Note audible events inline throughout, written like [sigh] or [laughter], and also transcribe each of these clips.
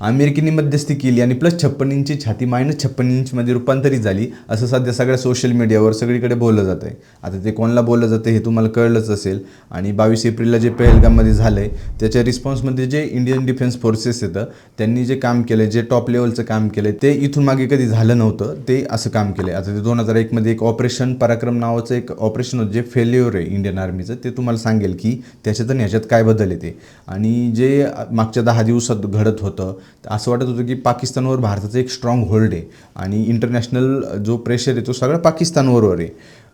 अमेरिकेने मध्यस्थी केली आणि प्लस छप्पन इंची छाती मायनस छप्पन इंचमध्ये रूपांतरित झाली असं सध्या सगळ्या सोशल मीडियावर सगळीकडे बोललं जातं आहे आता ते कोणाला बोललं जातं हे तुम्हाला कळलंच असेल. आणि बावीस एप्रिलला जे पहलगाममध्ये झालं आहे त्याच्या रिस्पॉन्समध्ये जे इंडियन डिफेन्स फोर्सेस येतं त्यांनी जे काम केलं जे टॉप लेवलचं काम केलं ते इथून मागे कधी झालं नव्हतं ते असं काम केलं आता ते दोन हजार एकमध्ये एक ऑपरेशन पराक्रम नावाचं एक ऑपरेशन होतं जे फेल्युअर आहे इंडियन आर्मीचं ते तुम्हाला सांगेल की त्याच्यात आणि ह्याच्यात काय बदल येते आणि जे मागच्या दहा दिवसात घडत होतं असं वाटत होतं की पाकिस्तानवर भारताचं एक स्ट्रॉंग होल्ड आहे. आणि इंटरनॅशनल जो प्रेशर आहे तो सगळा पाकिस्तानवरवर आहे.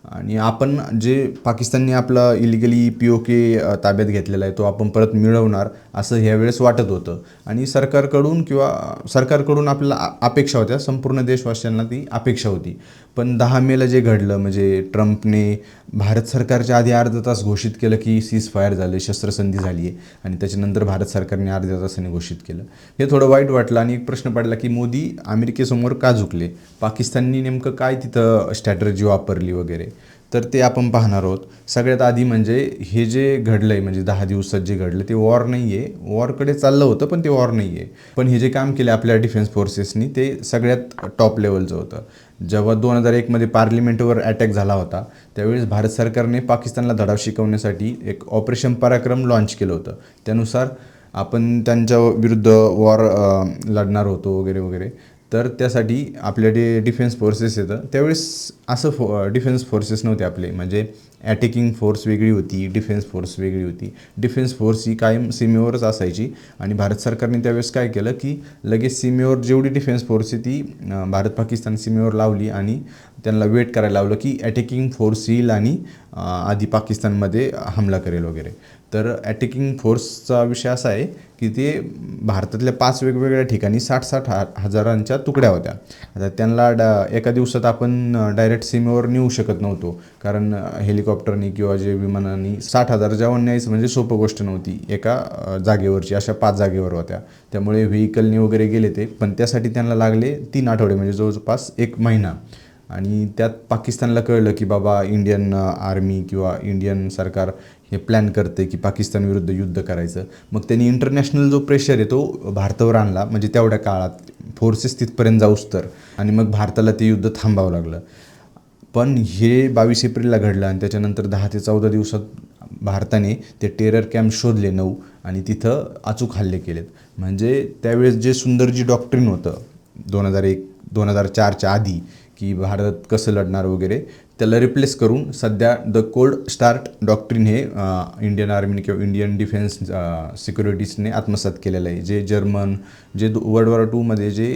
आणि आपण जे पाकिस्तानने आपला इलिगली पी ओ के ताब्यात घेतलेला आहे तो आपण परत मिळवणार असं ह्यावेळेस वाटत होतं. आणि सरकारकडून किंवा सरकारकडून आपल्याला आ- अपेक्षा होत्या संपूर्ण देशवासियांना ती अपेक्षा होती. पण दहा मेला जे घडलं म्हणजे ट्रम्पने भारत सरकारच्या आधी अर्धा तास घोषित केलं की सीज फायर झालं शस्त्रसंधी झाली आहे आणि त्याच्यानंतर भारत सरकारने अर्ध्या तासाने घोषित केलं. हे थोडं वाईट वाटलं आणि एक प्रश्न पडला की मोदी अमेरिकेसमोर का झुकले? पाकिस्ताननी नेमकं काय तिथं स्ट्रॅटर्जी वापरली वगैरे? तर ते आपण पाहणार आहोत. सगळ्यात आधी म्हणजे हे जे घडलं आहे म्हणजे दहा दिवसात जे घडलं ते वॉर नाही आहे वॉरकडे चाललं होतं पण ते वॉर नाही आहे पण हे जे काम केले आपल्या डिफेन्स फोर्सेसनी ते सगळ्यात टॉप लेवलचं होतं. जेव्हा दोन हजार एकमध्ये पार्लिमेंटवर अटॅक झाला होता त्यावेळेस भारत सरकारने पाकिस्तानला धडाव शिकवण्यासाठी एक ऑपरेशन पराक्रम लॉन्च केलं होतं. त्यानुसार आपण त्यांच्या विरुद्ध वॉर लढणार होतो वगैरे वगैरे. तर त्यासाठी आपल्या डिफेन्स फोर्सेस येतं. त्यावेळेस असं फो डिफेन्स फोर्सेस नव्हते आपले. म्हणजे ॲटॅकिंग फोर्स वेगळी होती डिफेन्स फोर्स वेगळी होती. डिफेन्स फोर्स ही कायम सीमेवरच असायची. आणि भारत सरकारने त्यावेळेस काय केलं की लगेच सीमेवर जेवढी डिफेन्स फोर्स आहे ती भारत पाकिस्तान सीमेवर लावली आणि त्यांना वेट करायला लावलं की ॲटॅकिंग फोर्स येईल आणि आधी पाकिस्तानमध्ये हमला करेल वगैरे. तर ॲटॅकिंग फोर्सचा विषय असा आहे की ते भारतातल्या पाच वेगवेगळ्या ठिकाणी साठ साठ हा हजारांच्या तुकड्या होत्या. आता त्यांना डा एका दिवसात आपण डायरेक्ट सीमेवर नेऊ शकत नव्हतो. कारण हेलिकॉप्टरनी किंवा जे विमानांनी साठ हजार जवान न्यायचं म्हणजे सोपं गोष्ट नव्हती. एका जागेवरची अशा पाच जागेवर होत्या. त्यामुळे व्हेकलनी वगैरे गेले ते. पण त्यासाठी त्यांना लागले तीन आठवडे म्हणजे जवळपास एक महिना. आणि त्यात पाकिस्तानला कळलं की बाबा इंडियन आर्मी किंवा इंडियन सरकार हे प्लॅन करते की पाकिस्तान विरुद्ध युद्ध करायचं. मग त्यांनी इंटरनॅशनल जो प्रेशर आहे तो भारतावर आणला. म्हणजे तेवढ्या काळात फोर्सेस तिथपर्यंत जाऊस तर. आणि मग भारताला ते युद्ध थांबावं लागलं. पण हे बावीस एप्रिलला घडलं आणि त्याच्यानंतर दहा ते चौदा दिवसात भारताने ते टेरर कॅम्प शोधले नऊ आणि तिथं अचूक हल्ले केलेत. म्हणजे त्यावेळेस जे सुंदरजी डॉक्टरीन होतं दोन हजार एक दोन हजार चारच्या आधी की भारत कसं लढणार वगैरे त्याला रिप्लेस करून सध्या द कोल्ड स्टार्ट डॉक्ट्रीन हे इंडियन आर्मीने किंवा इंडियन डिफेन्स सिक्युरिटीजने आत्मसात केलेलं आहे. जे जर्मन जे वर्ल्ड वॉर टूमध्ये जे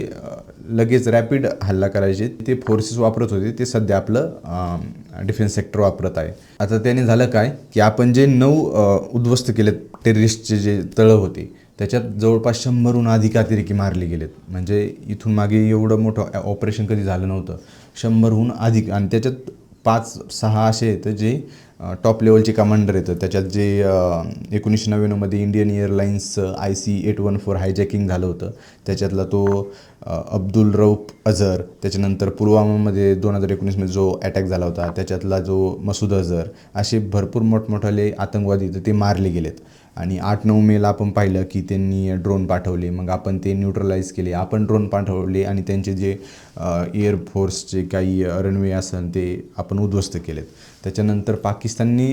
लगेच रॅपिड हल्ला करायचे ते फोर्सेस वापरत होते ते सध्या आपलं डिफेन्स सेक्टर वापरत आहे. आता त्याने झालं काय की आपण जे नऊ उद्ध्वस्त केलेत टेररिस्टचे जे तळं होते त्याच्यात जवळपास शंभरहून अधिक अतिरेकी मारले गेलेत. म्हणजे इथून मागे एवढं मोठं ऑपरेशन कधी झालं नव्हतं. शंभरहून अधिक. आणि त्याच्यात पाच सहा असे आहेत जे टॉप लेवलचे कमांडर येतं. त्याच्यात जे एकोणीसशे नव्याण्णवमध्ये Indian एअरलाईन्सचं I C eight one four hijacking झालं होतं. त्याच्यातला तो अब्दुल रऊफ अझर त्याच्यानंतर पुलवामामध्ये दोन हजार एकोणीसमध्ये जो अटॅक झाला होता त्याच्यातला जो मसूद अझर असे भरपूर मोठमोठाले आतंकवादी तर ते मारले गेलेत. आणि आठ नऊ मेला आपण पाहिलं की त्यांनी ड्रोन पाठवले मग आपण ते न्यूट्रलाइज केले. आपण ड्रोन पाठवले आणि त्यांचे जे एअरफोर्सचे काही रनवे असेल ते आपण उद्ध्वस्त केलेत. त्याच्यानंतर पाकिस्तानने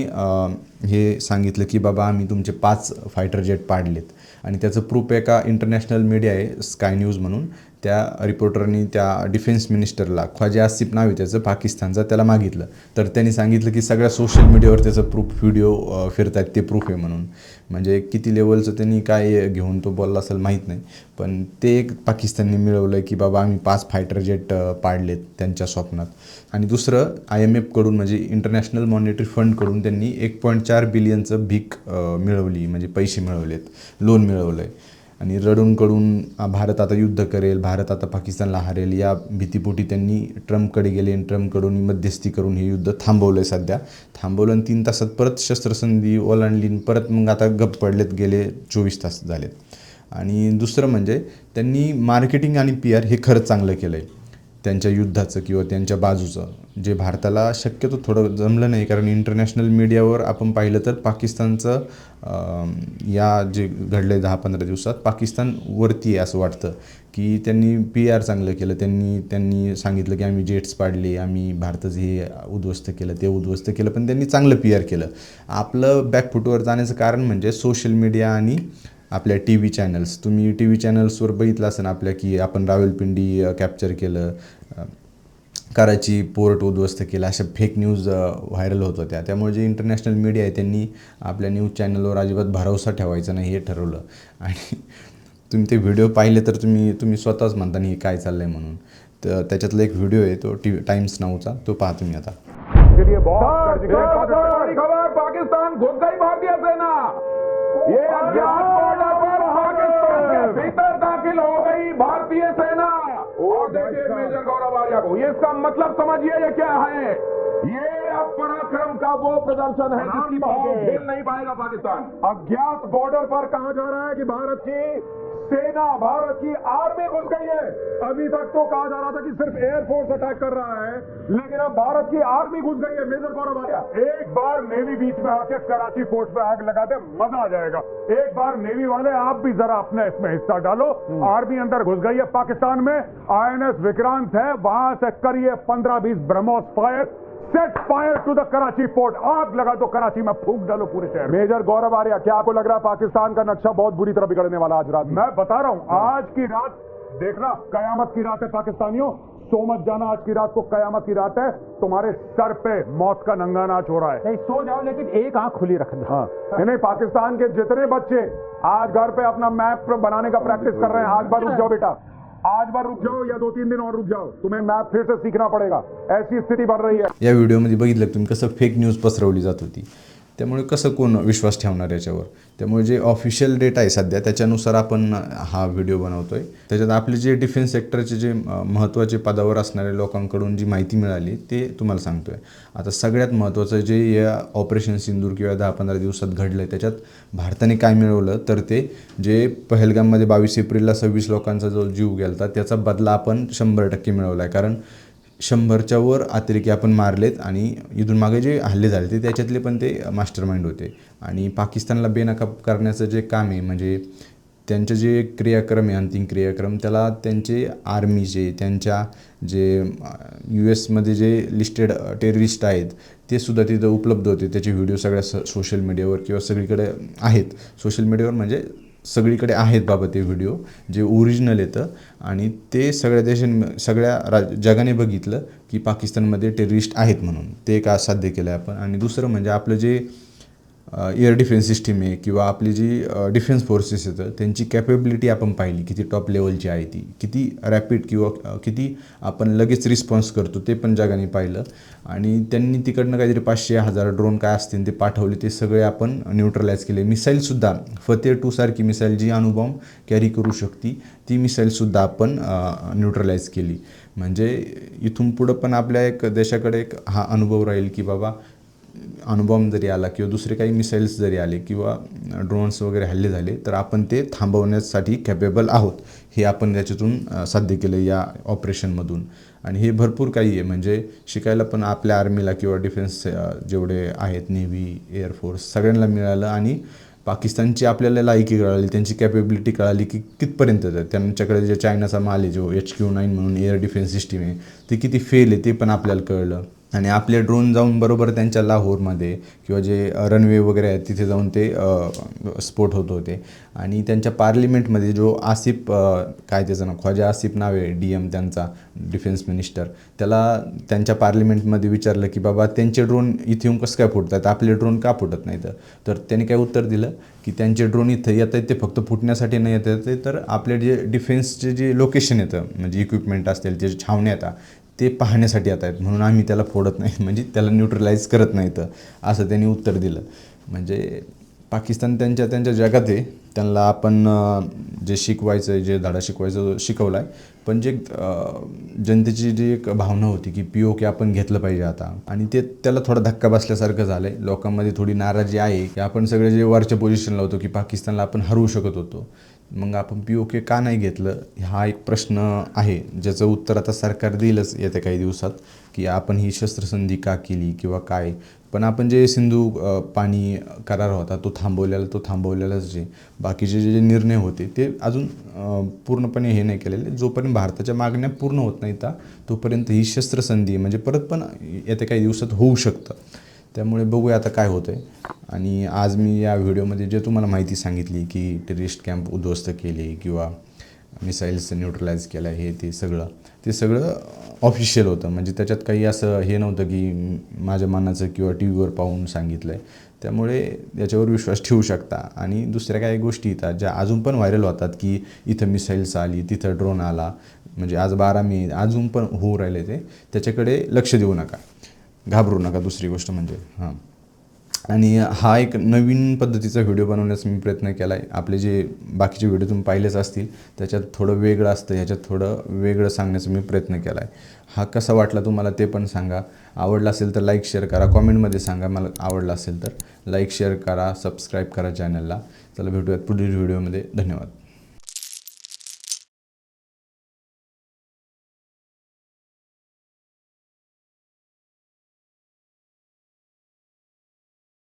हे सांगितलं की बाबा आम्ही तुमचे पाच फायटर जेट पाडलेत. आणि त्याचं प्रूफ एका इंटरनॅशनल मीडिया आहे स्काय न्यूज म्हणून. त्या रिपोर्टरनी त्या डिफेन्स मिनिस्टरला ख्वाजा आसिफ नाव आहे त्याचं पाकिस्तानचं त्याला मागितलं. तर त्यांनी सांगितलं की सगळ्या सोशल मीडियावर त्याचं प्रूफ व्हिडिओ फिरत आहेत ते प्रूफ आहे म्हणून. म्हणजे किती लेवलचं त्यांनी काय घेऊन तो बोलला असेल माहीत नाही. पण ते एक पाकिस्तानने मिळवलं की बाबा आम्ही पाच फायटर जेट पाडलेत त्यांच्या स्वप्नात. आणि दुसरं आय एम एफकडून म्हणजे इंटरनॅशनल मॉनिटरी फंडकडून त्यांनी एक पॉईंट चार बिलियनचं भीक मिळवली. म्हणजे पैसे मिळवलेत लोन मिळवलं आहे आणि रडून कडून भारत आता युद्ध करेल भारत आता पाकिस्तानला हारेल या भीतीपोटी त्यांनी ट्रम्पकडे गेले आणि ट्रम्पकडून मध्यस्थी करून हे युद्ध थांबवलं आहे सध्या. थांबवलं आणि तीन तासात परत शस्त्रसंधी ओलांडली आणि परत मग आता गप्प पडलेत गेले चोवीस तास झालेत. आणि दुसरं म्हणजे त्यांनी मार्केटिंग आणि पी आर हे खरंच चांगलं केलं आहे त्यांच्या युद्धाचं किंवा त्यांच्या बाजूचं जे भारताला शक्यतो थोडं जमलं नाही कारण इंटरनॅशनल मीडियावर आपण पाहिलं तर पाकिस्तानचं या जे घडले दहा पंधरा दिवसात पाकिस्तान वरती आहे असं वाटतं. की त्यांनी पी आर चांगलं केलं. त्यांनी त्यांनी सांगितलं की आम्ही जेट्स पाडले आम्ही भारताचं हे उद्ध्वस्त केलं ते उद्ध्वस्त केलं पण त्यांनी चांगलं पी आर केलं. आपलं बॅकफुटवर जाण्याचं कारण म्हणजे सोशल मीडिया आणि आपल्या टी व्ही चॅनल्स तुम्ही टी व्ही चॅनल्सवर बघितलं असेल आपल्या की आपण रावलपिंडी कॅप्चर केलं कराची पोर्ट उद्ध्वस्त केलं अशा फेक न्यूज व्हायरल होत होत्या त्यामुळे जे इंटरनॅशनल मीडिया आहे त्यांनी आपल्या न्यूज चॅनलवर अजिबात भरोसा ठेवायचा नाही हे ठरवलं आणि तुम्ही ते व्हिडिओ पाहिले तर तुम्ही तुम्ही स्वतःच म्हणता नाही हे काय चाललं आहे म्हणून तर त्याच्यातला एक व्हिडिओ आहे तो टी टाइम्स नाऊचा तो पहा तुम्ही आता पाकिस्तान गौरव आर्या को ये इसका मतलब समझिए ये क्या है ये अब पराक्रम का वो प्रदर्शन है जिसकी भाव झेल नहीं पाएगा पाकिस्तान अज्ञात बॉर्डर पर कहा जा रहा है कि भारत की सेना भारत की आर्मी घुस गई है अभी तक तो कहा जा रहा था कि सिर्फ एयरफोर्स अटैक कर रहा है लेकिन अब भारत की आर्मी घुस गई है मेजर गौरव आर्या एक बार नेवी बीच में आके कराची पोर्ट पे आग लगा दे मजा आ जाएगा एक बार नेवी वाले आप भी जरा अपने इसमें हिस्सा डालो आर्मी अंदर घुस गई है पाकिस्तान में आईएनएस विक्रांत है वहां से करिए पंद्रह बीस BrahMos fire set fire to the Karachi port आग लगा दो कराची में फूक डालो पूरे शहर में। मेजर गौरव आर्या क्या आपको लग रहा है पाकिस्तान का नक्शा बहुत बुरी तरह बिगड़ने वाला आज रात मैं बता रहा हूं आज की रात देखना कयामत की रात है पाकिस्तानियों सो मत जाना आज की रात को कयामत की रात है तुम्हारे सर पे मौत का नंगा नाच हो रहा है नहीं सो जाओ लेकिन एक आंख खुली रखना हाँ नहीं नहीं पाकिस्तान के जितने बच्चे आज घर पे अपना मैप बनाने का प्रैक्टिस कर रहे हैं आज बार रुक जाओ बेटा आज बार रुक जाओ या दो तीन दिन और रुक जाओ। तुम्हें मॅप फिर से सीखना पड़ेगा। ऐसी स्थिति बन रही है। या व्हिडिओमध्ये बघितलं तुम्ही कसं फेक न्यूज पसरवली जात होती? त्यामुळे कसं कोण विश्वास ठेवणार याच्यावर? त्यामुळे जे ऑफिशियल डेटा आहे सध्या त्याच्यानुसार आपण हा व्हिडिओ बनवतो आहे त्याच्यात आपले जे डिफेन्स सेक्टरचे जे महत्त्वाचे पदावर असणाऱ्या लोकांकडून जी माहिती मिळाली ते तुम्हाला सांगतो आहे आता सगळ्यात महत्त्वाचं जे या ऑपरेशन सिंदूर किंवा दहा पंधरा दिवसात घडलं आहे त्याच्यात भारताने काय मिळवलं तर ते जे पहलगाममध्ये बावीस एप्रिलला सव्वीस लोकांचा जो जीव गेला त्याचा बदला आपण शंभर टक्के मिळवला आहे कारण शंभरच्या वर अतिरेकी आपण मारलेत आणि इथून मागे जे हल्ले झाले ते त्याच्यातले पण ते मास्टर माइंड होते. आणि पाकिस्तानला बेनकाब करण्याचं जे काम आहे म्हणजे त्यांचे जे क्रियाक्रम आहे अंतिम क्रियाक्रम त्याला त्यांचे आर्मीचे त्यांच्या जे यू एसमध्ये जे लिस्टेड टेररिस्ट आहेत ते सुद्धा तिथं उपलब्ध होते. त्याचे व्हिडिओ सगळ्या स सोशल मीडियावर किंवा सगळीकडे आहेत. सोशल मीडियावर म्हणजे सगळीकडे आहेत बाबा ते व्हिडिओ जे ओरिजिनल येतं. आणि ते सगळ्या देशां सगळ्या राज जगाने बघितलं की पाकिस्तानमध्ये टेररिस्ट आहेत म्हणून. ते एक साध्य केलं आहे आपण. आणि दुसरं म्हणजे आपलं जे एअर डिफेन्स सिस्टीम आहे किंवा आपली जी डिफेन्स फोर्सेस येतं त्यांची कॅपेबिलिटी आपण पाहिली किती टॉप लेवलची आहे ती. किती रॅपिड किंवा किती आपण लगेच रिस्पॉन्स करतो ते पण जगाने पाहिलं. आणि त्यांनी तिकडनं काहीतरी पाचशे हजार ड्रोन काय असतील ते पाठवले ते सगळे आपण न्यूट्रलाइज केले. मिसाईलसुद्धा फतेह टूसारखी मिसाईल जी अणुबॉम्ब कॅरी करू शकती ती मिसाईलसुद्धा आपण न्यूट्रलाइज केली. म्हणजे इथून पुढं पण आपल्या एक देशाकडे एक हा अनुभव राहील की बाबा अणुबॉम्ब जरी आला किंवा दुसरे काही मिसाईल्स जरी आले किंवा ड्रोन्स वगैरे हल्ले झाले तर आपण ते थांबवण्यासाठी कॅपेबल आहोत. हे आपण याच्यातून साध्य केलं या ऑपरेशनमधून आणि हे भरपूर काही आहे. म्हणजे शिकायला पण आपल्या आर्मीला किंवा डिफेन्स जेवढे आहेत नेव्ही एअरफोर्स सगळ्यांना मिळालं आणि पाकिस्तानची आपल्याला लायकी कळाली त्यांची कॅपेबिलिटी कळाली की कितपर्यंत त्यांच्याकडे जे चायनाचा माल आहे जो एच क्यू नाईन म्हणून एअर डिफेन्स सिस्टीम आहे ते किती फेल आहे ते पण आपल्याला कळलं. आणि आपले ड्रोन जाऊन बरोबर त्यांच्या लाहोरमध्ये किंवा जे रनवे वगैरे आहेत तिथे जाऊन ते स्फोट होत होते. आणि त्यांच्या पार्लिमेंटमध्ये जो आसिफ काय त्याचं नाव ख्वाजा आसिफ नाव आहे डी एम त्यांचा डिफेन्स मिनिस्टर त्याला त्यांच्या पार्लिमेंटमध्ये विचारलं की बाबा त्यांचे ड्रोन इथे येऊन कसं काय फुटतात? आपले ड्रोन का फुटत नाही तर त्यांनी काय उत्तर दिलं की त्यांचे ड्रोन इथं येत आहेत ते फक्त फुटण्यासाठी नाही येत आहेत ते तर आपले जे डिफेन्सचे जे लोकेशन येतं म्हणजे इक्विपमेंट असतील जे छावण्या येतात ते पाहण्यासाठी आता आहेत. म्हणून आम्ही त्याला फोडत नाही. [laughs] म्हणजे त्याला न्यूट्रलाइज करत नाही तर असं त्यांनी उत्तर दिलं. म्हणजे पाकिस्तान त्यांच्या त्यांच्या जगात आहे. त्यांना आपण जे शिकवायचं आहे जे धडा शिकवायचं तो शिकवला आहे पण जे जनतेची जी एक भावना होती की पी ओ के आपण घेतलं पाहिजे आता. आणि ते त्याला थोडा धक्का बसल्यासारखं झालं आहे लोकांमध्ये थोडी नाराजी आहे की आपण सगळे जे वरच्या पोझिशनला होतो की पाकिस्तानला आपण हरवू शकत होतो. मग आपण पी ओ के का नाही घेतलं हा एक प्रश्न आहे ज्याचं उत्तर आता सरकार देईलच येत्या काही दिवसात की आपण ही शस्त्रसंधी का केली किंवा काय? पण आपण जे सिंधू पाणी करार होता तो थांबवलेला तो थांबवलेलाच जे बाकीचे जे जे निर्णय होते ते अजून पूर्णपणे हे नाही केलेले. जोपर्यंत भारताच्या मागण्या पूर्ण होत नाहीत तोपर्यंत ही शस्त्रसंधी म्हणजे परत पण येत्या काही दिवसात होऊ शकतं. त्यामुळे बघूया आता काय होतं आहे आणि आज मी या व्हिडिओमध्ये जे तुम्हाला माहिती सांगितली की टेरिस्ट कॅम्प उद्ध्वस्त केले किंवा मिसाईल्सचं न्यूट्रलाइज केलं हे ते सगळं ते सगळं ऑफिशियल होतं. म्हणजे त्याच्यात काही असं हे नव्हतं की माझ्या मनाचं किंवा टी व्हीवर पाहून सांगितलं आहे त्यामुळे याच्यावर विश्वास ठेवू शकता. आणि दुसऱ्या काही गोष्टी येतात ज्या अजून पण व्हायरल होतात की इथं मिसाईल्स आली तिथं ड्रोन आला म्हणजे आज बारा मे अजून पण होऊ राहिले ते त्याच्याकडे लक्ष देऊ नका. घाबरू नका दुसरी गोष्ट म्हणजे हां. आणि हा एक नवीन पद्धतीचा व्हिडिओ बनवण्याचा मी प्रयत्न केला आहे आपले जे बाकीचे व्हिडिओ तुम्ही पाहिलेच असतील त्याच्यात थोडं वेगळं असतं ह्याच्यात थोडं वेगळं सांगण्याचा मी प्रयत्न केला आहे हा कसा वाटला तुम्हाला ते पण सांगा. आवडला असेल तर लाईक शेअर करा. कॉमेंटमध्ये सांगा मला आवडला असेल तर. लाईक शेअर करा सबस्क्राईब करा चॅनलला चला भेटूयात पुढील व्हिडिओमध्ये धन्यवाद.